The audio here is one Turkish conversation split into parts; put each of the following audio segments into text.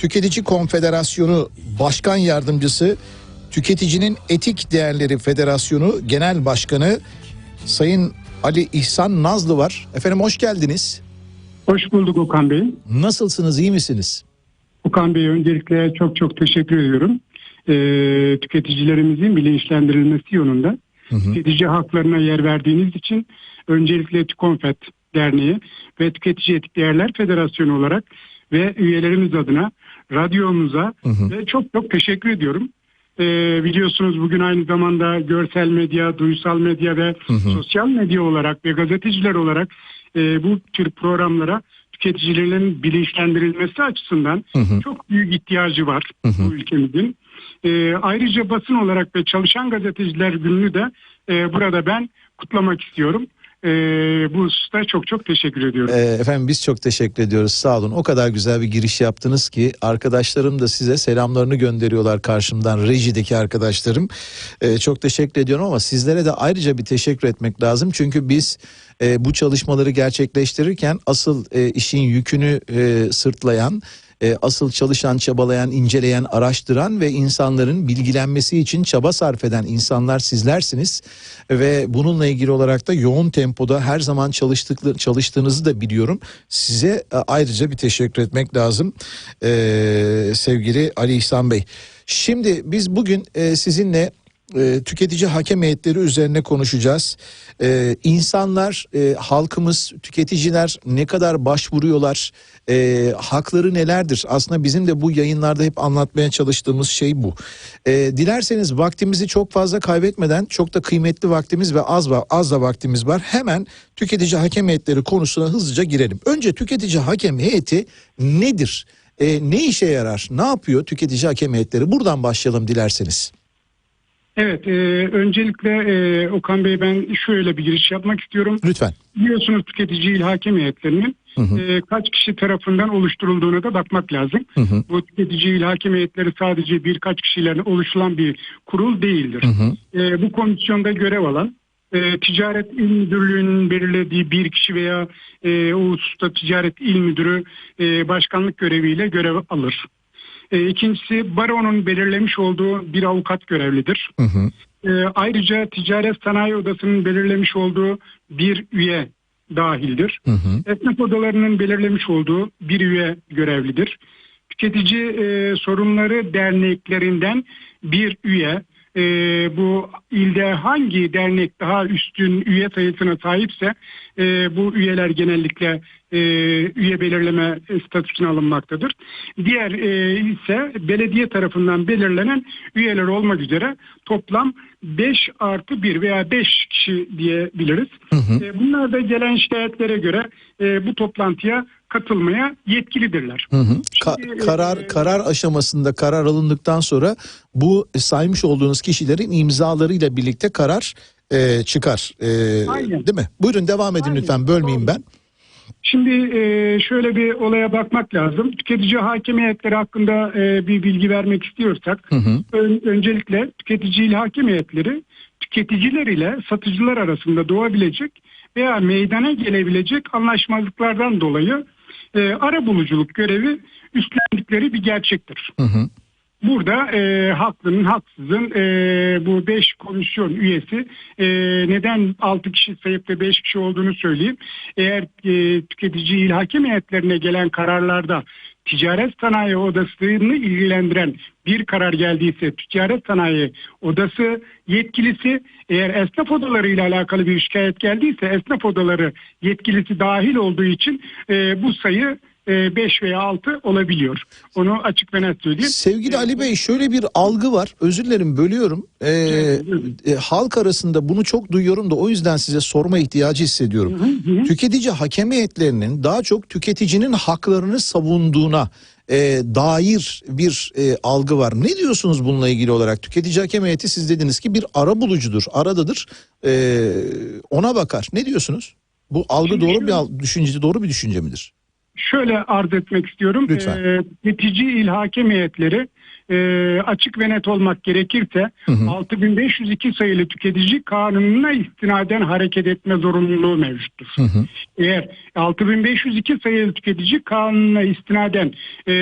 Tüketici Konfederasyonu Başkan Yardımcısı, Tüketicinin Etik Değerleri Federasyonu Genel Başkanı Sayın Ali İhsan Nazlı var. Efendim hoş geldiniz. Hoş bulduk Okan Bey. Nasılsınız, iyi misiniz? Okan Bey öncelikle çok çok teşekkür ediyorum. Ee, tüketicilerimizin bilinçlendirilmesi yolunda tüketici haklarına yer verdiğiniz için öncelikle TÜKONFET Derneği ve Tüketici Etik Değerler Federasyonu olarak ve üyelerimiz adına radyomuza ve çok çok teşekkür ediyorum. Ee, biliyorsunuz bugün aynı zamanda görsel medya, duysal medya ve sosyal medya olarak ve gazeteciler olarak e, bu tür programlara tüketicilerin bilinçlendirilmesi açısından çok büyük ihtiyacı var bu ülkemizin. E, ayrıca basın olarak ve çalışan gazeteciler gününü de e, burada ben kutlamak istiyorum. E, bu hususta çok çok teşekkür ediyorum. Ee, efendim biz çok teşekkür ediyoruz. Sağ olun. O kadar güzel bir giriş yaptınız ki arkadaşlarım da size selamlarını gönderiyorlar karşımdan. Rejideki arkadaşlarım. Ee, çok teşekkür ediyorum ama sizlere de ayrıca bir teşekkür etmek lazım. Çünkü biz e, bu çalışmaları gerçekleştirirken asıl e, işin yükünü e, sırtlayan e, asıl çalışan, çabalayan, inceleyen, araştıran ve insanların bilgilenmesi için çaba sarf eden insanlar sizlersiniz ve bununla ilgili olarak da yoğun tempoda her zaman çalıştıkları çalıştığınızı da biliyorum. Size e, ayrıca bir teşekkür etmek lazım e, sevgili Ali İhsan Bey. Şimdi biz bugün e, sizinle e, tüketici hakem heyetleri üzerine konuşacağız. E, insanlar, e, halkımız, tüketiciler ne kadar başvuruyorlar, e, hakları nelerdir? Aslında bizim de bu yayınlarda hep anlatmaya çalıştığımız şey bu. E, dilerseniz vaktimizi çok fazla kaybetmeden, çok da kıymetli vaktimiz ve az, va- az da vaktimiz var. Hemen tüketici hakem heyetleri konusuna hızlıca girelim. Önce tüketici hakem heyeti nedir? E, ne işe yarar? Ne yapıyor tüketici hakem heyetleri? Buradan başlayalım dilerseniz. Evet, e, öncelikle e, Okan Bey ben şöyle bir giriş yapmak istiyorum. Lütfen. Biliyorsunuz tüketici il hakem heyetlerinin e, kaç kişi tarafından oluşturulduğuna da bakmak lazım. hı. Bu tüketici il hakem heyetleri sadece birkaç kişilerle oluşulan bir kurul değildir. E, bu komisyonda görev alan e, Ticaret İl Müdürlüğü'nün belirlediği bir kişi veya e, o hususta Ticaret İl Müdürü e, başkanlık göreviyle görev alır. E, ikincisi baronun belirlemiş olduğu bir avukat görevlidir. Hı hı. E, ayrıca Ticaret Sanayi Odası'nın belirlemiş olduğu bir üye dahildir. Hı hı. Esnaf odalarının belirlemiş olduğu bir üye görevlidir. Tüketici e, sorunları derneklerinden bir üye e, bu ilde hangi dernek daha üstün üye sayısına sahipse e, bu üyeler genellikle e, üye belirleme statüsüne alınmaktadır. Diğer e, ise belediye tarafından belirlenen üyeler olmak üzere toplam 5 artı 1 veya 5 kişi diyebiliriz. E, bunlar da gelen şikayetlere göre e, bu toplantıya katılmaya yetkilidirler. Hı hı. Ka- Şimdi, karar e, karar aşamasında karar alındıktan sonra bu saymış olduğunuz kişilerin imzalarıyla birlikte karar e, çıkar. E, Aynen. değil mi? Buyurun devam edin Aynen. lütfen. Bölmeyeyim ben. Şimdi e, şöyle bir olaya bakmak lazım. Tüketici hakimiyetleri hakkında e, bir bilgi vermek istiyorsak Hı hı. ön- öncelikle tüketici hakimiyetleri tüketiciler ile satıcılar arasında doğabilecek veya meydana gelebilecek anlaşmazlıklardan dolayı e, ara buluculuk görevi üstlendikleri bir gerçektir. Hı hı. Burada e, haklının haksızın e, bu 5 komisyon üyesi e, neden 6 kişi sayıp da 5 kişi olduğunu söyleyeyim. Eğer e, tüketici il hakem heyetlerine gelen kararlarda ticaret sanayi odasını ilgilendiren bir karar geldiyse ticaret sanayi odası yetkilisi eğer esnaf odaları ile alakalı bir şikayet geldiyse esnaf odaları yetkilisi dahil olduğu için e, bu sayı 5 veya 6 olabiliyor. Onu açık ve net söyleyeyim. Sevgili Ali Bey şöyle bir algı var. Özür dilerim bölüyorum. E, e, halk arasında bunu çok duyuyorum da o yüzden size sorma ihtiyacı hissediyorum. Tüketici hakem heyetlerinin daha çok tüketicinin haklarını savunduğuna e, dair bir e, algı var. Ne diyorsunuz bununla ilgili olarak? Tüketici hakem heyeti siz dediniz ki bir ara bulucudur, aradadır. E, ona bakar. Ne diyorsunuz? Bu algı Şimdi doğru bir al- düşünce doğru bir düşünce midir? Şöyle arz etmek istiyorum. Lütfen. Ee, Netici il hakem heyetleri e, açık ve net olmak gerekirse Hı hı. 6502 sayılı tüketici kanununa istinaden hareket etme zorunluluğu mevcuttur. Hı hı. Eğer 6502 sayılı tüketici kanununa istinaden e,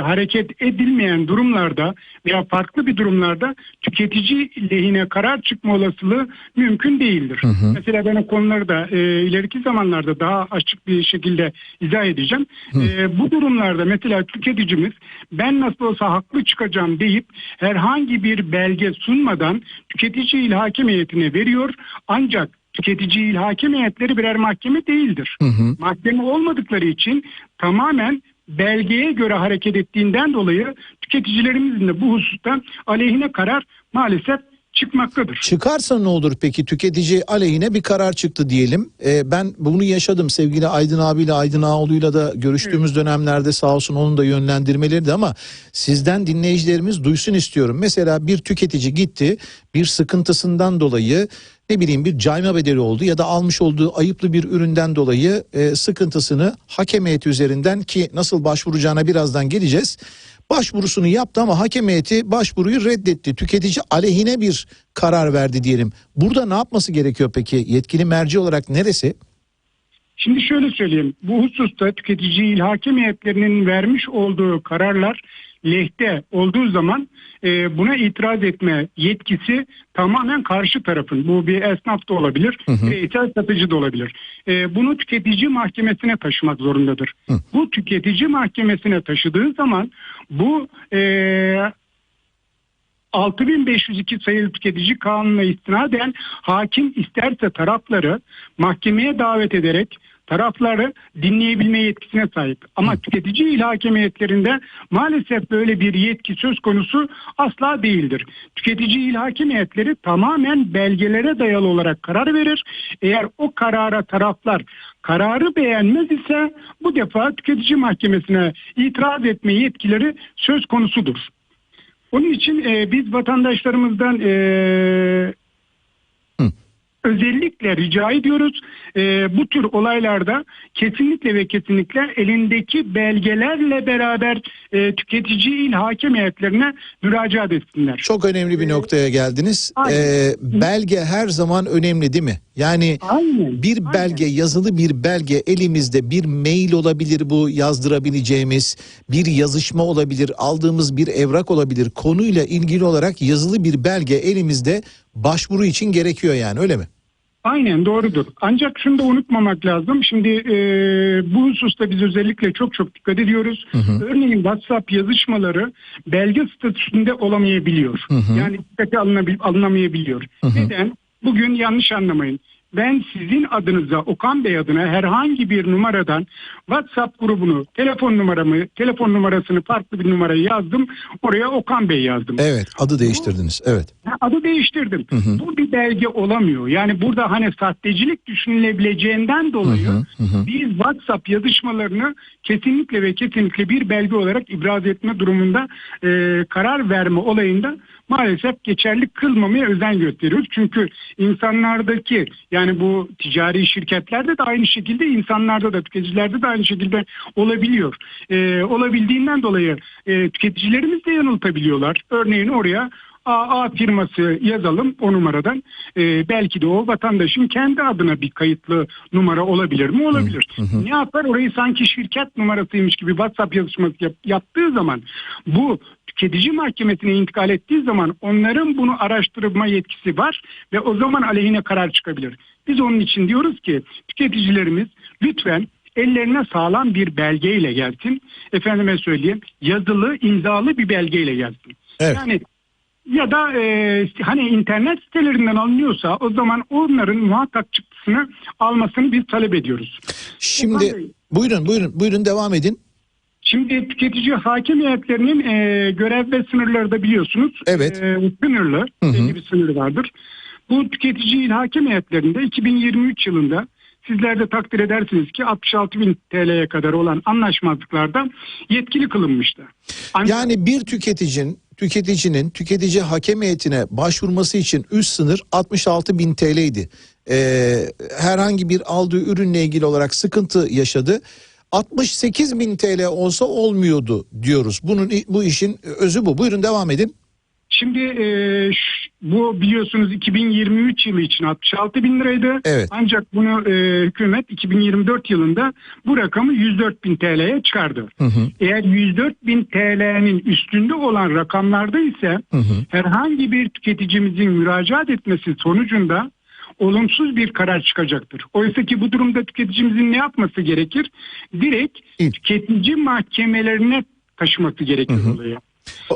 hareket edilmeyen durumlarda veya farklı bir durumlarda tüketici lehine karar çıkma olasılığı mümkün değildir. Mesela ben o konuları da e, ileriki zamanlarda daha açık bir şekilde izah edeceğim. E, bu durumlarda mesela tüketicimiz ben nasıl olsa haklı çıkacağım deyip herhangi bir belge sunmadan tüketici il hakem heyetine veriyor ancak tüketici il hakem heyetleri birer mahkeme değildir. Hı hı. Mahkeme olmadıkları için tamamen belgeye göre hareket ettiğinden dolayı tüketicilerimizin de bu hususta aleyhine karar maalesef çıkmaktadır. Çıkarsa ne olur peki tüketici aleyhine bir karar çıktı diyelim. Ee, ben bunu yaşadım sevgili Aydın abiyle Aydın Ağoğlu'yla da görüştüğümüz dönemlerde sağ olsun onun da yönlendirmeleri ama sizden dinleyicilerimiz duysun istiyorum. Mesela bir tüketici gitti bir sıkıntısından dolayı ne bileyim bir cayma bedeli oldu ya da almış olduğu ayıplı bir üründen dolayı e, sıkıntısını hakem heyeti üzerinden ki nasıl başvuracağına birazdan geleceğiz. Başvurusunu yaptı ama hakem heyeti başvuruyu reddetti. Tüketici aleyhine bir karar verdi diyelim. Burada ne yapması gerekiyor peki? Yetkili merci olarak neresi? Şimdi şöyle söyleyeyim. Bu hususta tüketici hakem heyetlerinin vermiş olduğu kararlar lehte olduğu zaman e, buna itiraz etme yetkisi tamamen karşı tarafın. Bu bir esnaf da olabilir, bireysel satıcı da olabilir. E, bunu tüketici mahkemesine taşımak zorundadır. Hı. Bu tüketici mahkemesine taşıdığı zaman bu e, 6502 sayılı tüketici kanununa istinaden hakim isterse tarafları mahkemeye davet ederek tarafları dinleyebilme yetkisine sahip. Ama tüketici il hakemiyetlerinde maalesef böyle bir yetki söz konusu asla değildir. Tüketici il hakemiyetleri tamamen belgelere dayalı olarak karar verir. Eğer o karara taraflar kararı beğenmez ise bu defa tüketici mahkemesine itiraz etme yetkileri söz konusudur. Onun için e, biz vatandaşlarımızdan e. özellikle rica ediyoruz e, bu tür olaylarda kesinlikle ve kesinlikle elindeki belgelerle beraber e, tüketici il hakem heyetlerine müracaat etsinler. Çok önemli bir noktaya geldiniz. Aynen. Ee, belge her zaman önemli değil mi? Yani Aynen. bir belge, yazılı bir belge elimizde bir mail olabilir bu yazdırabileceğimiz, bir yazışma olabilir, aldığımız bir evrak olabilir. Konuyla ilgili olarak yazılı bir belge elimizde başvuru için gerekiyor yani öyle mi? Aynen doğrudur. Ancak şunu da unutmamak lazım. Şimdi e, bu hususta biz özellikle çok çok dikkat ediyoruz. Örneğin WhatsApp yazışmaları belge statüsünde olamayabiliyor. Yani dikkate alınabil, alınamayabiliyor. Neden? Bugün yanlış anlamayın. Ben sizin adınıza Okan Bey adına herhangi bir numaradan WhatsApp grubunu, telefon numaramı, telefon numarasını farklı bir numarayı yazdım. Oraya Okan Bey yazdım. Evet, adı değiştirdiniz. Evet. Adı değiştirdim. Bu bir belge olamıyor. Yani burada hani sahtecilik düşünülebileceğinden dolayı Hı hı, hı. biz WhatsApp yazışmalarını kesinlikle ve kesinlikle bir belge olarak ibraz etme durumunda e, karar verme olayında maalesef geçerli kılmamaya özen gösteriyoruz. Çünkü insanlardaki yani bu ticari şirketlerde de aynı şekilde insanlarda da tüketicilerde de aynı şekilde olabiliyor. E, olabildiğinden dolayı e, tüketicilerimiz de yanıltabiliyorlar. Örneğin oraya AA firması yazalım o numaradan. Ee, belki de o vatandaşın kendi adına bir kayıtlı numara olabilir mi? Olabilir. Ne yapar? Orayı sanki şirket numarasıymış gibi WhatsApp yazışması yap- yaptığı zaman bu tüketici mahkemesine intikal ettiği zaman onların bunu araştırma yetkisi var ve o zaman aleyhine karar çıkabilir. Biz onun için diyoruz ki tüketicilerimiz lütfen ellerine sağlam bir belgeyle gelsin. Efendime söyleyeyim yazılı imzalı bir belgeyle gelsin. Evet. Yani ya da e, hani internet sitelerinden alınıyorsa o zaman onların muhakkak çıktısını almasını biz talep ediyoruz. Şimdi buyurun buyurun buyurun devam edin. Şimdi tüketici hakim heyetlerinin e, görev ve sınırları da biliyorsunuz. Evet. E, sınırlı. Hı hı. Bir sınırı vardır. Bu tüketici hakim heyetlerinde 2023 yılında sizler de takdir edersiniz ki 66 bin TL'ye kadar olan anlaşmazlıklarda yetkili kılınmıştı. Ancak- Yani bir tüketicinin tüketicinin tüketici hakem heyetine başvurması için üst sınır 66 bin TL'ydi. Ee, herhangi bir aldığı ürünle ilgili olarak sıkıntı yaşadı. 68 bin TL olsa olmuyordu diyoruz. Bunun bu işin özü bu. Buyurun devam edin. Şimdi e, bu biliyorsunuz 2023 yılı için 66 bin liraydı. Evet. Ancak bunu e, hükümet 2024 yılında bu rakamı 104 bin TL'ye çıkardı. Hı hı. Eğer 104 bin TL'nin üstünde olan rakamlarda ise Hı hı. herhangi bir tüketicimizin müracaat etmesi sonucunda olumsuz bir karar çıkacaktır. Oysa ki bu durumda tüketicimizin ne yapması gerekir? Direkt tüketici mahkemelerine taşıması gerekir Hı hı. olayı.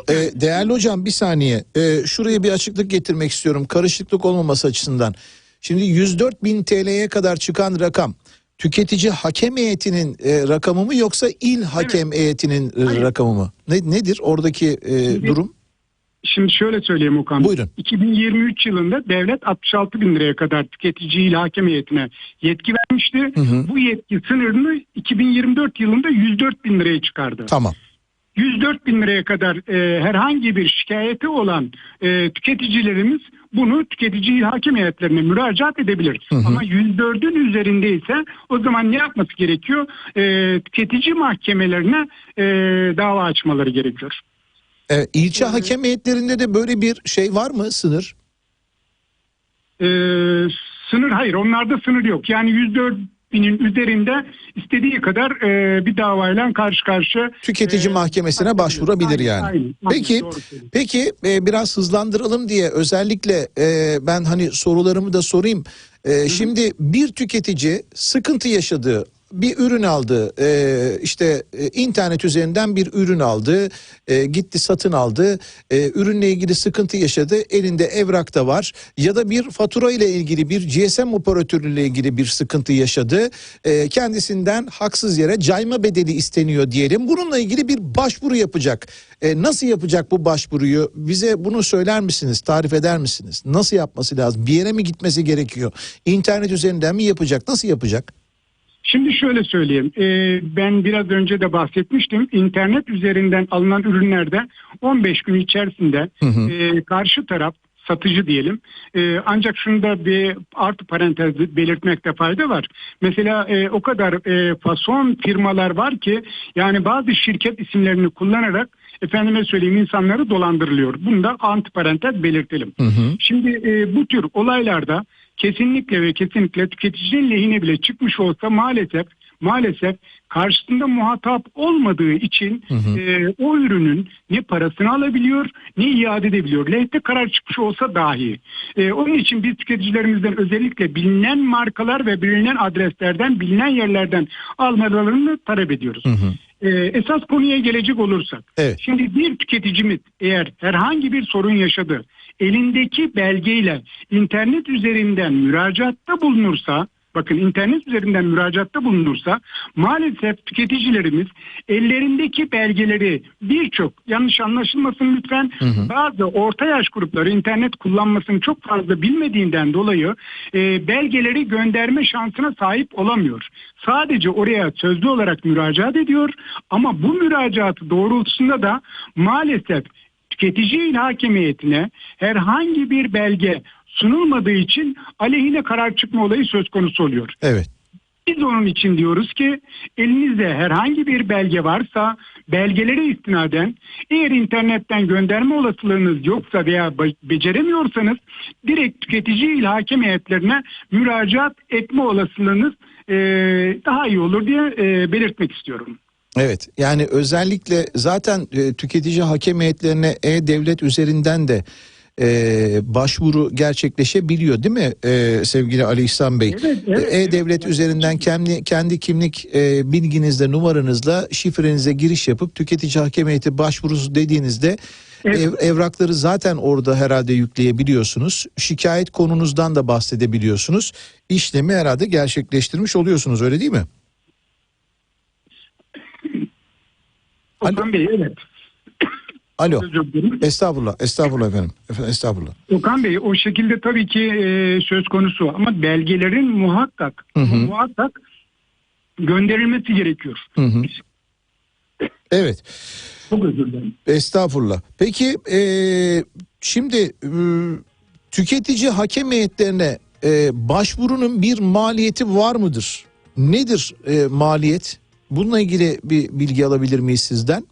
E, değerli hocam bir saniye. E, şuraya bir açıklık getirmek istiyorum. Karışıklık olmaması açısından. Şimdi 104 bin TL'ye kadar çıkan rakam tüketici hakem heyetinin e, rakamı mı yoksa il hakem heyetinin e, rakamı mı? Ne, nedir oradaki e, durum? Şimdi şöyle söyleyeyim Okan. Buyurun. 2023 yılında devlet 66 bin liraya kadar tüketici ile hakem heyetine yetki vermişti. Hı hı. Bu yetki sınırını 2024 yılında 104 bin liraya çıkardı. Tamam. 104 bin liraya kadar e, herhangi bir şikayeti olan e, tüketicilerimiz bunu tüketici hakem heyetlerine müracaat edebilir. Hı hı. Ama 104'ün üzerindeyse o zaman ne yapması gerekiyor? E, tüketici mahkemelerine e, dava açmaları gerekiyor. E, ilçe hakem heyetlerinde de böyle bir şey var mı sınır? E, sınır hayır onlarda sınır yok. Yani 104 binin üzerinde istediği kadar e, bir davayla karşı karşı Tüketici e, mahkemesine başvurabilir Aynen, yani. aynen, aynen, Peki söylüyorsun. Peki e, biraz hızlandıralım diye özellikle e, ben hani sorularımı da sorayım. E, şimdi bir tüketici sıkıntı yaşadığı bir ürün aldı. E, işte e, internet üzerinden bir ürün aldı. E, gitti satın aldı. E, ürünle ilgili sıkıntı yaşadı. Elinde evrak da var. Ya da bir fatura ile ilgili bir GSM operatörüyle ilgili bir sıkıntı yaşadı. E, kendisinden haksız yere cayma bedeli isteniyor diyelim. Bununla ilgili bir başvuru yapacak. E, nasıl yapacak bu başvuruyu? Bize bunu söyler misiniz? Tarif eder misiniz? Nasıl yapması lazım? Bir yere mi gitmesi gerekiyor? İnternet üzerinden mi yapacak? Nasıl yapacak Şimdi şöyle söyleyeyim. Ee, ben biraz önce de bahsetmiştim. İnternet üzerinden alınan ürünlerde 15 gün içerisinde Hı hı. e, karşı taraf satıcı diyelim. E, ancak şunda bir artı parantez belirtmekte fayda var. Mesela e, o kadar e, fason firmalar var ki yani bazı şirket isimlerini kullanarak efendime söyleyeyim insanları dolandırılıyor. Bunu da anti parantez belirtelim. Hı hı. Şimdi e, bu tür olaylarda kesinlikle ve kesinlikle tüketicinin lehine bile çıkmış olsa maalesef maalesef karşısında muhatap olmadığı için Hı hı. e, o ürünün ne parasını alabiliyor ne iade edebiliyor. Lehte karar çıkmış olsa dahi. E, onun için biz tüketicilerimizden özellikle bilinen markalar ve bilinen adreslerden bilinen yerlerden almalarını talep ediyoruz. Hı hı. E, esas konuya gelecek olursak Evet. Şimdi bir tüketicimiz eğer herhangi bir sorun yaşadı, elindeki belgeyle internet üzerinden müracaatta bulunursa, bakın internet üzerinden müracaatta bulunursa maalesef tüketicilerimiz ellerindeki belgeleri birçok yanlış anlaşılmasın lütfen Hı hı. bazı orta yaş grupları internet kullanmasını çok fazla bilmediğinden dolayı e, belgeleri gönderme şansına sahip olamıyor. Sadece oraya sözlü olarak müracaat ediyor ama bu müracaatı doğrultusunda da maalesef tüketici hakimiyetine herhangi bir belge sunulmadığı için aleyhine karar çıkma olayı söz konusu oluyor. Evet. Biz onun için diyoruz ki elinizde herhangi bir belge varsa belgelere istinaden eğer internetten gönderme olasılığınız yoksa veya be- beceremiyorsanız direkt tüketici il hakem heyetlerine müracaat etme olasılığınız eee, daha iyi olur diye eee, belirtmek istiyorum. Evet yani özellikle zaten e, tüketici hakem heyetlerine e-devlet üzerinden de e, başvuru gerçekleşebiliyor değil mi e, sevgili Ali İhsan Bey? Evet, evet, E, E-devlet evet. üzerinden kendi kendi kimlik e, bilginizle numaranızla şifrenize giriş yapıp tüketici hakem heyeti başvurusu dediğinizde Evet. ev- evrakları zaten orada herhalde yükleyebiliyorsunuz. Şikayet konunuzdan da bahsedebiliyorsunuz. İşlemi herhalde gerçekleştirmiş oluyorsunuz öyle değil mi? Okan Bey evet. Alo. Estağfurullah, estağfurullah efendim. Efendim, estağfurullah. Okan Bey o şekilde tabii ki e, söz konusu ama belgelerin muhakkak Hı hı. muhakkak gönderilmesi gerekiyor. Hı hı. Evet, Çok özür dilerim. estağfurullah. Peki e, şimdi e, tüketici hakem heyetlerine e, başvurunun bir maliyeti var mıdır? Nedir e, maliyet? Bununla ilgili bir bilgi alabilir miyiz sizden?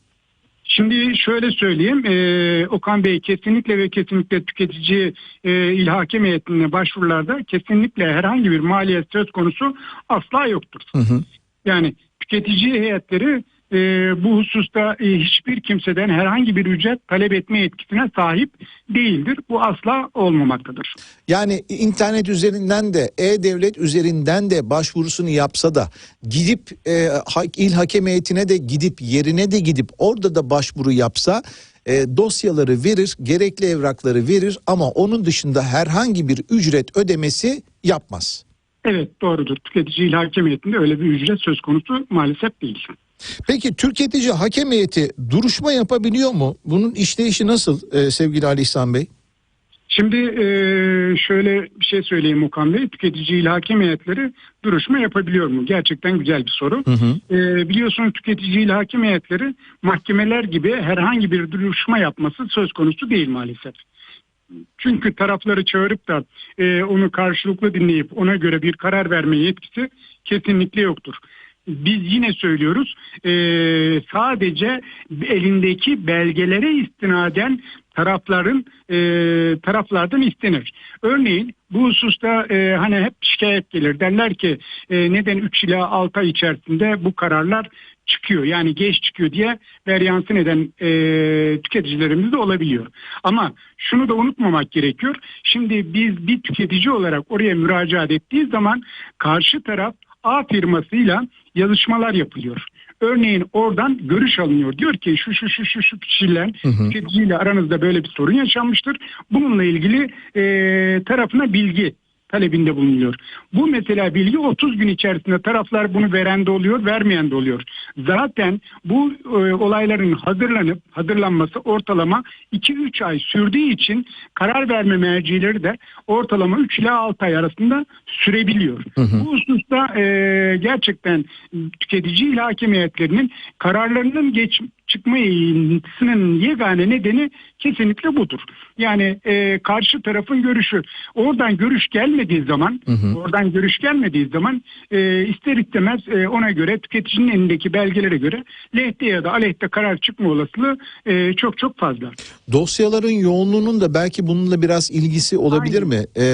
Şimdi şöyle söyleyeyim, e, Okan Bey kesinlikle ve kesinlikle tüketici e, il hakem heyetine başvurularda kesinlikle herhangi bir maliyet söz konusu asla yoktur. Hı hı. Yani tüketici heyetleri e, bu hususta e, hiçbir kimseden herhangi bir ücret talep etme yetkisine sahip değildir. Bu asla olmamaktadır. Yani internet üzerinden de e-devlet üzerinden de başvurusunu yapsa da gidip e, il hakem heyetine de gidip yerine de gidip orada da başvuru yapsa e, dosyaları verir, gerekli evrakları verir ama onun dışında herhangi bir ücret ödemesi yapmaz. Evet doğrudur. Tüketici il hakem heyetinde öyle bir ücret söz konusu maalesef değil. Peki tüketici hakem heyeti duruşma yapabiliyor mu? Bunun işleyişi nasıl e, sevgili Ali İhsan Bey? Şimdi e, şöyle bir şey söyleyeyim Okan Bey. Tüketici il hakem heyetleri duruşma yapabiliyor mu? Gerçekten güzel bir soru. Hı hı. E, biliyorsunuz tüketici il hakem heyetleri mahkemeler gibi herhangi bir duruşma yapması söz konusu değil maalesef. Çünkü tarafları çağırıp da e, onu karşılıklı dinleyip ona göre bir karar verme yetkisi kesinlikle yoktur. Biz yine söylüyoruz e, sadece elindeki belgelere istinaden tarafların e, taraflardan istenir. Örneğin bu hususta e, hani hep şikayet gelir derler ki e, neden 3 ila 6 ay içerisinde bu kararlar çıkıyor yani geç çıkıyor diye veryansı neden e, tüketicilerimiz de olabiliyor. Ama şunu da unutmamak gerekiyor. Şimdi biz bir tüketici olarak oraya müracaat ettiği zaman karşı taraf A firmasıyla yazışmalar yapılıyor. Örneğin oradan görüş alınıyor. Diyor ki şu şu şu şu şu kişiler tüketiciyle aranızda böyle bir sorun yaşanmıştır. Bununla ilgili e, tarafına bilgi talebinde bulunuyor. Bu mesela bilgi 30 gün içerisinde taraflar bunu veren de oluyor, vermeyen de oluyor. Zaten bu e, olayların hazırlanıp hazırlanması ortalama 2-3 ay sürdüğü için karar verme mercileri de ortalama 3 ila 6 ay arasında sürebiliyor. Hı hı. Bu hususta e, gerçekten tüketici ile hakem heyetlerinin kararlarının geç çıkmasının yegane nedeni kesinlikle budur. Yani e, karşı tarafın görüşü. Oradan görüş gelmediği zaman, Hı hı. oradan görüş gelmediği zaman e, ister istemez e, ona göre tüketicinin elindeki belgelere göre lehte ya da aleyhte karar çıkma olasılığı e, çok çok fazla. Dosyaların yoğunluğunun da belki bununla biraz ilgisi olabilir Aynen. mi? Ee,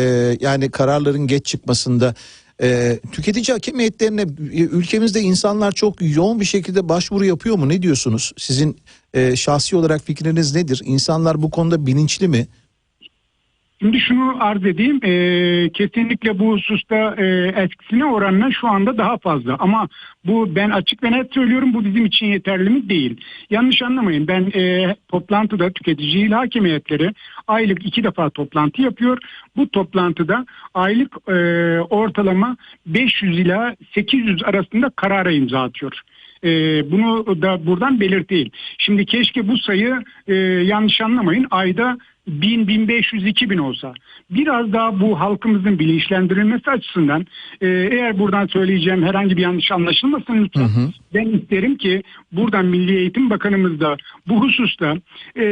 yani kararların geç çıkmasında e, tüketici hakem heyetlerine e, ülkemizde insanlar çok yoğun bir şekilde başvuru yapıyor mu? Ne diyorsunuz? Sizin e, şahsi olarak fikriniz nedir? İnsanlar bu konuda bilinçli mi? Şimdi şunu arz edeyim, e, kesinlikle bu hususta e, eskisine oranla şu anda daha fazla. Ama bu ben açık ve net söylüyorum bu bizim için yeterli mi değil. Yanlış anlamayın ben e, toplantıda tüketici il hakem heyetleri aylık iki defa toplantı yapıyor. Bu toplantıda aylık e, ortalama 500 ila 800 arasında karara imza atıyor. E, bunu da buradan belirteyim. Şimdi keşke bu sayı e, yanlış anlamayın ayda 1000, 1500, 2000 olsa biraz daha bu halkımızın bilinçlendirilmesi açısından e, eğer buradan söyleyeceğim herhangi bir yanlış anlaşılmasın lütfen. Hı hı. Ben isterim ki buradan Milli Eğitim Bakanımız da bu hususta e,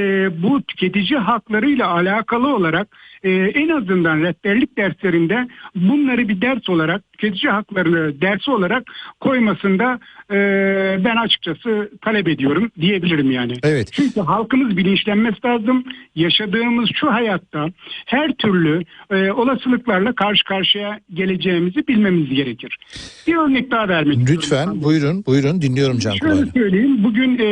bu tüketici haklarıyla alakalı olarak e, en azından rehberlik derslerinde bunları bir ders olarak tüketici haklarını dersi olarak koymasında e, ben açıkçası talep ediyorum diyebilirim yani. Evet. Çünkü halkımız bilinçlenmesi lazım. Yaşadığımız şu hayatta her türlü e, olasılıklarla karşı karşıya geleceğimizi bilmemiz gerekir. Bir örnek daha vermek istiyorum. Lütfen buyurun buyurun dinliyorum Can Şöyle söyleyeyim. Bugün e,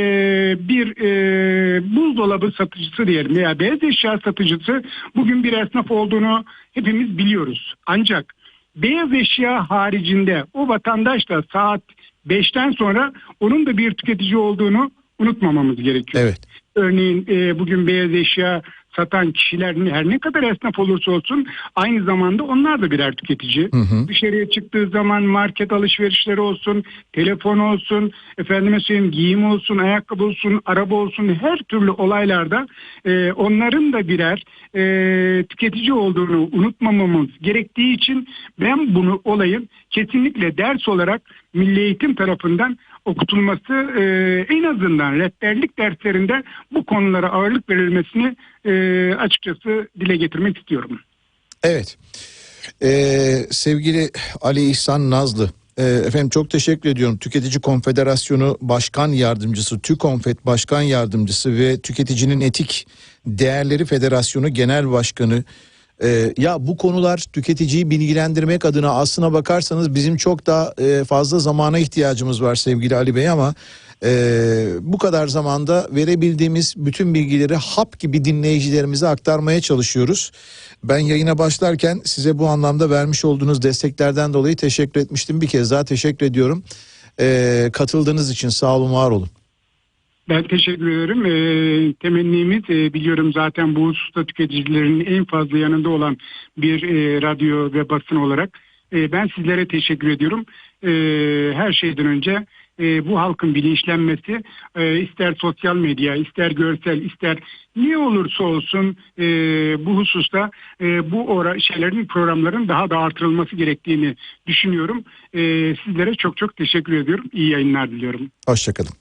bir e, buzdolabı satıcısı diyelim veya beyaz eşya satıcısı bugün bir esnaf olduğunu hepimiz biliyoruz. Ancak beyaz eşya haricinde o vatandaş da saat 5'ten sonra onun da bir tüketici olduğunu unutmamamız gerekiyor. Evet. Örneğin e, bugün beyaz eşya satan kişiler her ne kadar esnaf olursa olsun aynı zamanda onlar da birer tüketici. Hı hı. Dışarıya çıktığı zaman market alışverişleri olsun, telefon olsun, efendime söyleyeyim giyim olsun, ayakkabı olsun, araba olsun her türlü olaylarda e, onların da birer e, tüketici olduğunu unutmamamız gerektiği için ben bunu olayın kesinlikle ders olarak Milli Eğitim tarafından okutulması e, en azından rehberlik derslerinde bu konulara ağırlık verilmesini e, açıkçası dile getirmek istiyorum. Evet. Ee, sevgili Ali İhsan Nazlı Ee, efendim çok teşekkür ediyorum. Tüketici Konfederasyonu Başkan Yardımcısı, TÜKONFED Başkan Yardımcısı ve Tüketicinin Etik Değerleri Federasyonu Genel Başkanı. Ee, ya bu konular tüketiciyi bilgilendirmek adına aslına bakarsanız bizim çok daha e, fazla zamana ihtiyacımız var sevgili Ali Bey ama e, bu kadar zamanda verebildiğimiz bütün bilgileri hap gibi dinleyicilerimize aktarmaya çalışıyoruz. Ben yayına başlarken size bu anlamda vermiş olduğunuz desteklerden dolayı teşekkür etmiştim. Bir kez daha teşekkür ediyorum. Ee, katıldığınız için sağ olun var olun. Ben teşekkür ederim. Ee, temennimiz e, biliyorum zaten bu hususta tüketicilerin en fazla yanında olan bir e, radyo ve basın olarak. E, ben sizlere teşekkür ediyorum. E, her şeyden önce e, bu halkın bilinçlenmesi e, ister sosyal medya, ister görsel, ister ne olursa olsun e, bu hususta e, bu ora, şeylerin programların daha da artırılması gerektiğini düşünüyorum. E, sizlere çok çok teşekkür ediyorum. İyi yayınlar diliyorum. Hoşçakalın.